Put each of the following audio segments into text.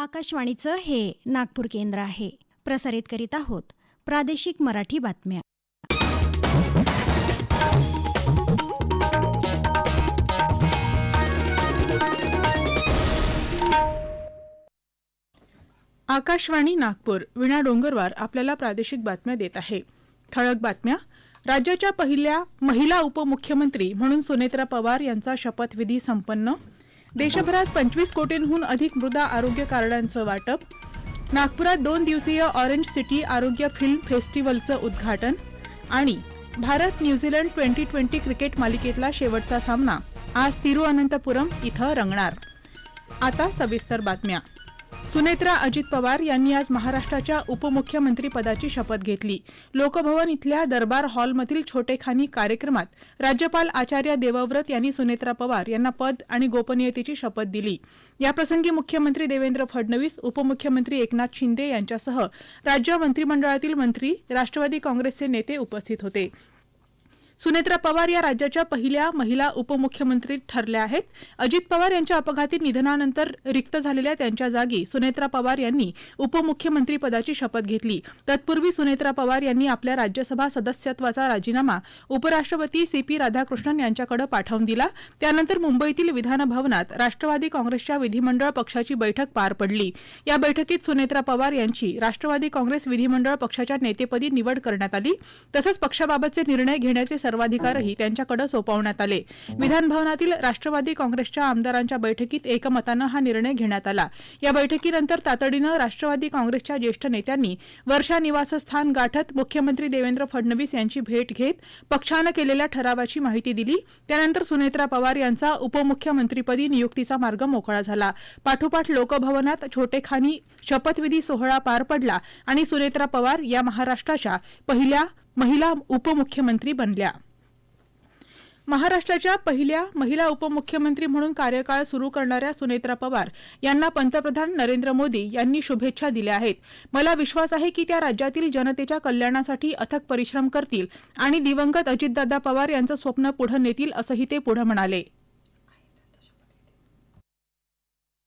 आकाशवाणीचं हे नागपूर केंद्र आहे. प्रसारित करीत आहोत प्रादेशिक मराठी बातम्या. आकाशवाणी नागपूर विणा डोंगरवार आपल्याला प्रादेशिक बातम्या देत आहे. ठळक बातम्या. राज्याच्या पहिल्या महिला उपमुख्यमंत्री म्हणून सुनेत्रा पवार यांचा शपथविधी संपन्न देशभरात पंचवीस कोटींहून अधिक मृदा आरोग्य कार्डांचं वाटप. नागपुरात दोन दिवसीय ऑरेंज सिटी आरोग्य फिल्म फेस्टिवलचं उद्घाटन. आणि Bharat New Zealand twenty twenty cricket मालिकेतला शेवटचा सामना आज तिरुअनंतपुरम इथं रंगणार. आता सविस्तर बातम्या. सुनेत्रा अजित पवार यांनी आज महाराष्ट्राच्या उपमुख्यमंत्रीपदाची शपथ घेतली. लोकभवन इथल्या दरबार हॉलमधील छोटेखानी कार्यक्रमात राज्यपाल आचार्य देवव्रत यांनी सुनेत्रा पवार यांना पद आणि गोपनीयतेची शपथ दिली. याप्रसंगी मुख्यमंत्री देवेंद्र फडणवीस उपमुख्यमंत्री एकनाथ शिंदे यांच्यासह राज्य मंत्रिमंडळातील मंत्री राष्ट्रवादी काँग्रेसचे नेते उपस्थित होते. सुनेत्रा पवार या राज्याच्या पहिल्या महिला उपमुख्यमंत्री ठरल्या आहेत. अजित पवार यांच्या अपघाती निधनानंतर रिक्त झालेल्या त्यांच्या जागी सुनेत्रा पवार यांनी उपमुख्यमंत्रीपदाची शपथ घेतली. तत्पूर्वी सुनेत्रा पवार यांनी आपल्या राज्यसभा सदस्यत्वाचा राजीनामा उपराष्ट्रपती सी पी राधाकृष्णन यांच्याकडे पाठवून दिला. त्यानंतर मुंबईतील विधानभवनात राष्ट्रवादी काँग्रेसच्या विधिमंडळ पक्षाची बैठक पार पडली. या बैठकीत सुनेत्रा पवार यांची राष्ट्रवादी काँग्रेस विधिमंडळ पक्षाच्या नेतेपदी निवड करण्यात आली. तसंच पक्षाबाबतचे निर्णय घेण्याचे सर्वाधिकारही त्यांच्याकडे सोपवण्यात आले. विधानभवनातील राष्ट्रवादी काँग्रेसच्या आमदारांच्या बैठकीत एकमतानं हा निर्णय घेण्यात आला. या बैठकीनंतर तातडीनं राष्ट्रवादी काँग्रेसच्या ज्येष्ठ नेत्यांनी वर्षा निवासस्थान गाठत मुख्यमंत्री देवेंद्र फडणवीस यांची भेट घेत पक्षानं केलेल्या ठरावाची माहिती दिली. त्यानंतर सुनेत्रा पवार यांचा उपमुख्यमंत्रीपदी नियुक्तीचा मार्ग मोकळा झाला. पाठोपाठ लोकभवनात छोटेखानी शपथविधी सोहळा पार पडला आणि सुनेत्रा पवार या महाराष्ट्राच्या पहिल्या महिला उपमुख्यमंत्री बनल्या. महाराष्ट्राच्या पहिल्या महिला उपमुख्यमंत्री म्हणून कार्यकाळ सुरू करणाऱ्या सुनेत्रा पवार यांना पंतप्रधान नरेंद्र मोदी यांनी शुभेच्छा दिल्या आहेत. मला विश्वास आहे की त्या राज्यातील जनतेच्या कल्याणासाठी अथक परिश्रम करतील आणि दिवंगत अजितदादा पवार यांचं स्वप्न पुढे नेतील असंही ते पुढे म्हणाले.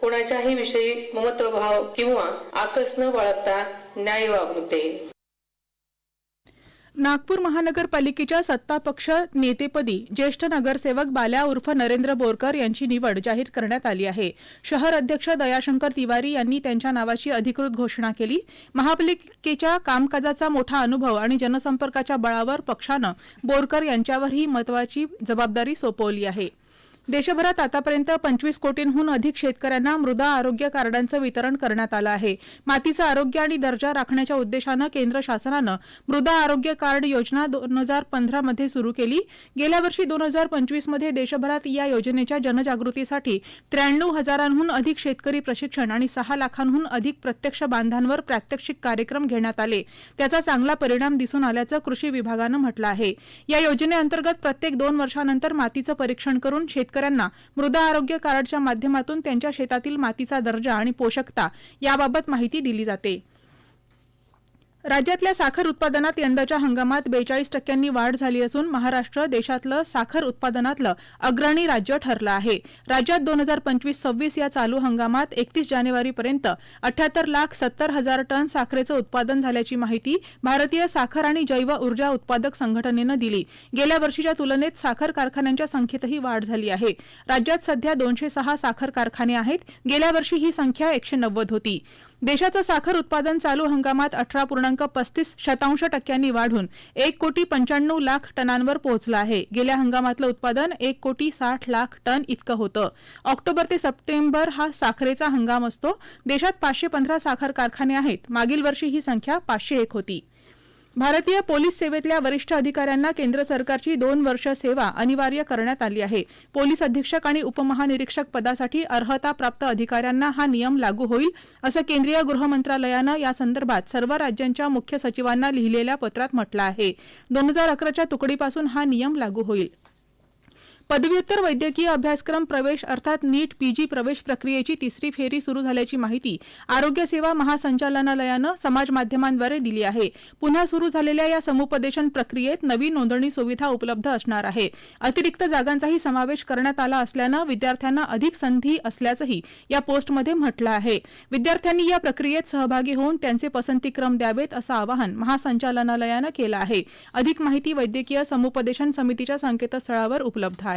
कोणाच्याही विषयी ममत्वभाव किंवा आकस न बाळगता न्याय वागणूक. देईल नागपूर महानगरपालिकेच्या सत्तापक्ष नेतेपदी ज्येष्ठ नगरसेवक बाल्या उर्फ नरेंद्र बोरकर यांची निवड जाहीर करण्यात आली आहे. शहर अध्यक्ष दयाशंकर तिवारी यांनी त्यांच्या नावाची अधिकृत घोषणा केली. महापालिकेच्या कामकाजाचा मोठा अनुभव आणि जनसंपर्काच्या बळावर पक्षानं बोरकर यांच्यावर ही महत्वाची जबाबदारी सोपवली आहे. देशभरात आतापर्यंत पंचवीस कोटींहून अधिक शेतकऱ्यांना मृदा आरोग्य कार्डांचं वितरण करण्यात आलं आहे. मातीचं आरोग्य आणि दर्जा राखण्याच्या उद्देशानं केंद्र शासनानं मृदा आरोग्य कार्ड योजना दोन हजार पंधरामध्ये सुरू केली. गेल्या वर्षी दोन हजार पंचवीसमध्ये देशभरात या योजनेच्या जनजागृतीसाठी त्र्याण्णव हजारांहून अधिक शेतकरी प्रशिक्षण आणि सहा लाखांहून अधिक प्रत्यक्ष बांधांवर प्रात्यक्षिक कार्यक्रम घेण्यात आले. त्याचा चांगला परिणाम दिसून आल्याचं कृषी विभागानं म्हटलं आहे. या योजनेअंतर्गत प्रत्येक दोन वर्षानंतर मातीचं परीक्षण करून शेतकरी शेतकऱ्यांना मृदा आरोग्य कार्डच्या माध्यमातून त्यांच्या शेतातील मातीचा दर्जा आणि पोषकता याबाबत माहिती दिली जाते. राज्यातल्या साखर उत्पादनात यंदाच्या हंगामात बेचाळीस टक्क्यांनी वाढ झाली असून महाराष्ट्र देशातलं साखर उत्पादनातलं अग्रणी राज्य ठरलं आहे. राज्यात दोन हजार पंचवीस सव्वीस या चालू हंगामात एकतीस जानेवारीपर्यंत अठ्याहत्तर लाख सत्तर हजार टन साखरेचं उत्पादन झाल्याची माहिती भारतीय साखर आणि जैव ऊर्जा उत्पादक संघटनेनं दिली. गेल्या वर्षीच्या तुलनेत साखर कारखान्यांच्या संख्येतही वाढ झाली आहे. राज्यात सध्या दोनशे सहा साखर कारखाने आहेत. गेल्या वर्षी ही संख्या एकशे नव्वद होती. देशाचं साखर उत्पादन चालू हंगामात अठरा पूर्णांक पस्तीस शतांश टक्क्यांनी वाढून एक कोटी पंच्याण्णव लाख टनांवर पोहोचलं आहे. गेल्या हंगामातलं उत्पादन एक कोटी साठ लाख टन इतकं होतं. ऑक्टोबर ते सप्टेंबर हा साखरेचा हंगाम असतो. देशात पाचशे पंधरा साखर कारखाने आहेत. मागील वर्षी ही संख्या पाचशे एक होती. भारतीय पोलीस सेवेतल्या वरिष्ठ अधिकाऱ्यांना केंद्र सरकारची दोन वर्ष सेवा अनिवार्य करण्यात आली आहे. पोलीस अधीक्षक आणि उपमहानिरीक्षक पदासाठी अर्हता प्राप्त अधिकाऱ्यांना हा नियम लागू होईल असं केंद्रीय गृह मंत्रालयानं या संदर्भात सर्व राज्यांच्या मुख्य सचिवांना लिहिलेल्या पत्रात म्हटलं आहे. दोन हजार अकराच्या तुकडीपासून हा नियम लागू होईल. पदव्युत्तर वैद्यकीय अभ्यासक्रम प्रवेश अर्थात नीट पीजी प्रवेश प्रक्रियेची तिसरी फेरी सुरू झाल्याची माहिती आरोग्य सेवा महासंचालनालयानं समाज माध्यमांद्वारे दिली आहे. पुन्हा सुरू झालेल्या या समुपदेशन प्रक्रियेत नवी नोंदणी सुविधा उपलब्ध असणार आहे. अतिरिक्त जागांचाही समावेश करण्यात आला असल्यानं विद्यार्थ्यांना अधिक संधी असल्याचंही या पोस्टमध्ये म्हटलं आहे. विद्यार्थ्यांनी या प्रक्रियेत सहभागी होऊन त्यांचे पसंतीक्रम द्यावेत असं आवाहन महासंचालनालयानं केलं आहे. अधिक माहिती वैद्यकीय समुपदेशन समितीच्या संकेतस्थळावर उपलब्ध आहे.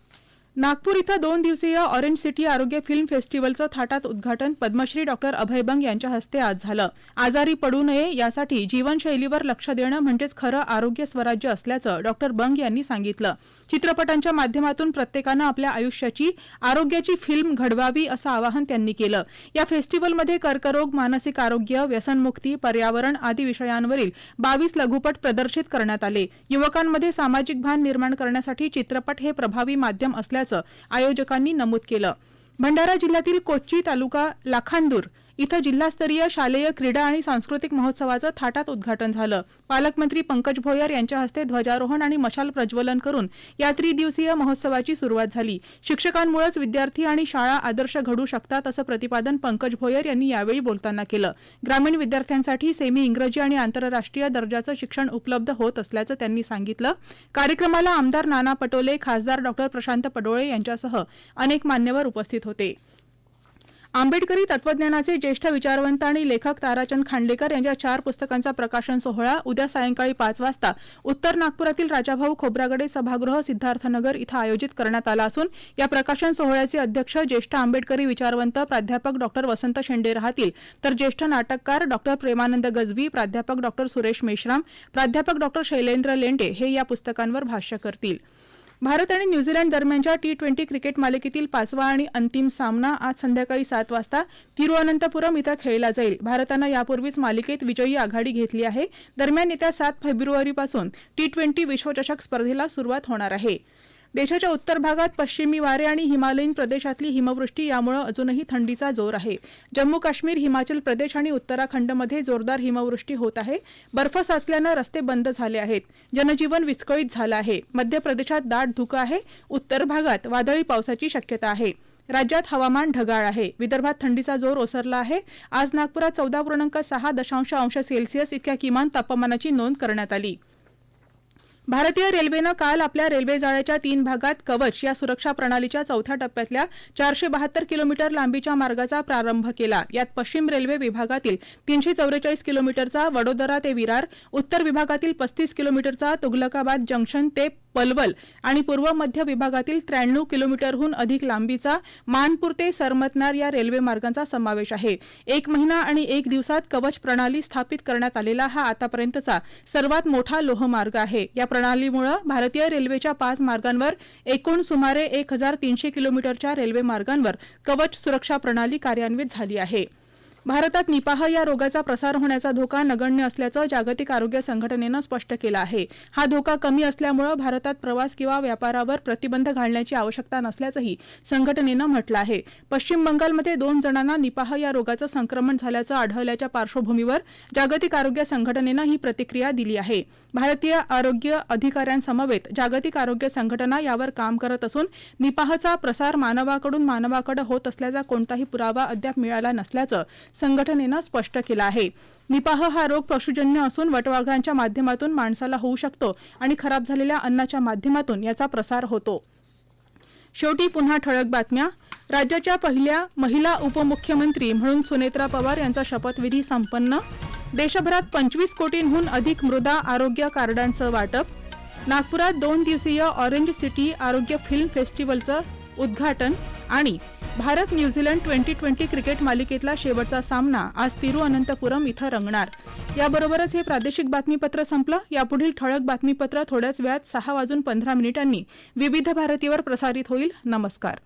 नागपूर इथं दोन दिवसीय ऑरेंज सिटी आरोग्य फिल्म फेस्टिवलचं थाटात उद्घाटन पद्मश्री डॉक्टर अभय बंग यांच्या हस्ते आज झालं. आजारी पडू नये यासाठी जीवनशैलीवर लक्ष देणं म्हणजेच खरं आरोग्य स्वराज्य असल्याचं डॉक्टर बंग यांनी सांगितलं. चित्रपटांच्या माध्यमातून प्रत्येकानं आपल्या आयुष्याची आरोग्याची फिल्म घडवावी असं आवाहन त्यांनी केलं. या फेस्टिवलमध्ये कर्करोग मानसिक आरोग्य व्यसनमुक्ती पर्यावरण आदी विषयांवरील बावीस लघुपट प्रदर्शित करण्यात आले. युवकांमध्ये सामाजिक भान निर्माण करण्यासाठी चित्रपट हे प्रभावी माध्यम असल्याचं आयोजकांनी नमूद केलं. भंडारा जिल्ह्यातील कोच्ची तालुका लाखांदूर इथं जिल्हास्तरीय शालेय क्रीडा आणि सांस्कृतिक महोत्सवाचं थाटात उद्घाटन झालं. पालकमंत्री पंकज भोयर यांच्या हस्ते ध्वजारोहण आणि मशाल प्रज्वलन करून या त्रिदिवसीय महोत्सवाची सुरुवात झाली. शिक्षकांमुळेच विद्यार्थी आणि शाळा आदर्श घडू शकतात असं प्रतिपादन पंकज भोयर यांनी यावेळी बोलताना केलं. ग्रामीण विद्यार्थ्यांसाठी सेमी इंग्रजी आणि आंतरराष्ट्रीय दर्जाचं शिक्षण उपलब्ध होत असल्याचं त्यांनी सांगितलं. कार्यक्रमाला आमदार नाना पटोले खासदार डॉक्टर प्रशांत पडोळे यांच्यासह अनेक मान्यवर उपस्थित होते. आंबेडकरी तत्वज्ञानाचे ज्येष्ठ विचारवंत आणि लेखक ताराचंद खांडेकर यांच्या चार पुस्तकांचा प्रकाशन सोहळा उद्या सायंकाळी पाच वाजता उत्तर नागपुरातील राजाभाऊ खोब्रागडे सभागृह सिद्धार्थनगर इथं आयोजित करण्यात आला असून या प्रकाशन सोहळ्याचे अध्यक्ष ज्येष्ठ आंबेडकरी विचारवंत प्राध्यापक डॉक्टर वसंत शेंडे राहतील. तर ज्येष्ठ नाटककार डॉक्टर प्रेमानंद गजवी प्राध्यापक डॉक्टर सुरेश मेश्राम प्राध्यापक डॉक्टर शैलेंद्र लेंडे हे या पुस्तकांवर भाष्य करतील. भारत आणि न्यूझीलंड दरम्यानच्या टी ट्वेंटी क्रिकेट मालिकेतील पाचवा आणि अंतिम सामना आज संध्याकाळी सात वाजता तिरुअनंतपुरम इथं खेळला जाईल. भारतानं यापूर्वीच मालिकेत विजयी आघाडी घेतली आहे. दरम्यान येत्या सात फेब्रुवारीपासून टी ट्वेंटी विश्वचषक स्पर्धेला सुरुवात होणार आहे. देशाच्या उत्तर भागात पश्चिमी वारे आणि हिमालयीन प्रदेशातली हिमवृष्टी यामुळे अजूनही थंडीचा जोर आहे. जम्मू काश्मीर हिमाचल प्रदेश आणि उत्तराखंडमध्ये जोरदार हिमवृष्टी होत आहे. बर्फ साचल्यानं रस्ते बंद झाले आहेत. जनजीवन विस्कळीत झालं आहे. मध्य प्रदेशात दाट धुकं आहे. उत्तर भागात वादळी पावसाची शक्यता आहे. राज्यात हवामान ढगाळ आहे. विदर्भात थंडीचा जोर ओसरला आहे. आज नागपुरात चौदा पूर्णांक सहा दशांश अंश सेल्सिअस इतक्या किमान तापमानाची नोंद करण्यात आली. भारतीय रेल्वेनं काल आपल्या रेल्वे जाळ्याच्या तीन भागात कवच या सुरक्षा प्रणालीच्या चौथ्या टप्प्यातल्या चारशे बहात्तर किलोमीटर लांबीच्या मार्गाचा प्रारंभ केला. यात पश्चिम रेल्वे विभागातील तीनशे चौवेचाळीस किलोमीटरचा वडोदरा ते विरार उत्तर विभागातील पस्तीस किलोमीटरचा तुघलकाबाद जंक्शन ते पलवल आणि पूर्व मध्य विभागातील त्र्याण्णव किलोमीटरहून अधिक लांबीचा मानपूर ते सरमतनार या रेल्वे मार्गांचा समावेश आहे. एक महिना आणि एक दिवसात कवच प्रणाली स्थापित करण्यात आलेला हा आतापर्यंतचा सर्वात मोठा लोहमार्ग आहे. या प्रणालीमुळे भारतीय रेल्वेच्या पाच मार्गांवर एकूण सुमारे एक हजार तीनशे किलोमीटरच्या रेल्वे मार्गांवर कवच सुरक्षा प्रणाली कार्यान्वित झाली आहे. भारतात निपाह या रोगाचा प्रसार होण्याचा धोका नगण्य असल्याचं जागतिक आरोग्य संघटनेनं स्पष्ट केलं आहे. हा धोका कमी असल्यामुळे भारतात प्रवास किंवा व्यापारावर प्रतिबंध घालण्याची आवश्यकता नसल्याचंही संघटनेनं म्हटलं आहे. पश्चिम बंगालमध्ये दोन जणांना निपाह या रोगाचं संक्रमण झाल्याचं आढळल्याच्या पार्श्वभूमीवर जागतिक आरोग्य संघटनेनं ही प्रतिक्रिया दिली आहे. भारतीय आरोग्य अधिकाऱ्यांसमवेत जागतिक आरोग्य संघटना यावर काम करत असून निपाहचा प्रसार मानवाकडून मानवाकडे होत असल्याचा कोणताही पुरावा अद्याप मिळाला नसल्याचं संघटनेनं स्पष्ट केलं आहे. निपाह हा रोग पशुजन्य असून वटवाघळांच्या माध्यमातून माणसाला होऊ शकतो आणि खराब झालेल्या अन्नाच्या माध्यमातून याचा प्रसार होतो. शेवटी पुन्हा ठळक बातम्या. राज्याच्या पहिल्या महिला उपमुख्यमंत्री म्हणून सुनेत्रा पवार यांचा शपथविधी संपन्न. देशभरात पंचवीस कोटींहून अधिक मृदा आरोग्य कार्डांचं वाटप. नागपुरात दोन दिवसीय ऑरेंज सिटी आरोग्य फिल्म फेस्टिवलचं उद्घाटन आणि Bharat New Zealand twenty twenty cricket मालिकेतला शेवटचा सामना आज तिरुअनंतपुरम इथं रंगणार. याबरोबरच हे प्रादेशिक बातमीपत्र संपलं. यापुढील ठळक बातमीपत्र थोड्याच वेळात सहा वाजून पंधरा मिनिटांनी विविध भारतीवर प्रसारित होईल. नमस्कार.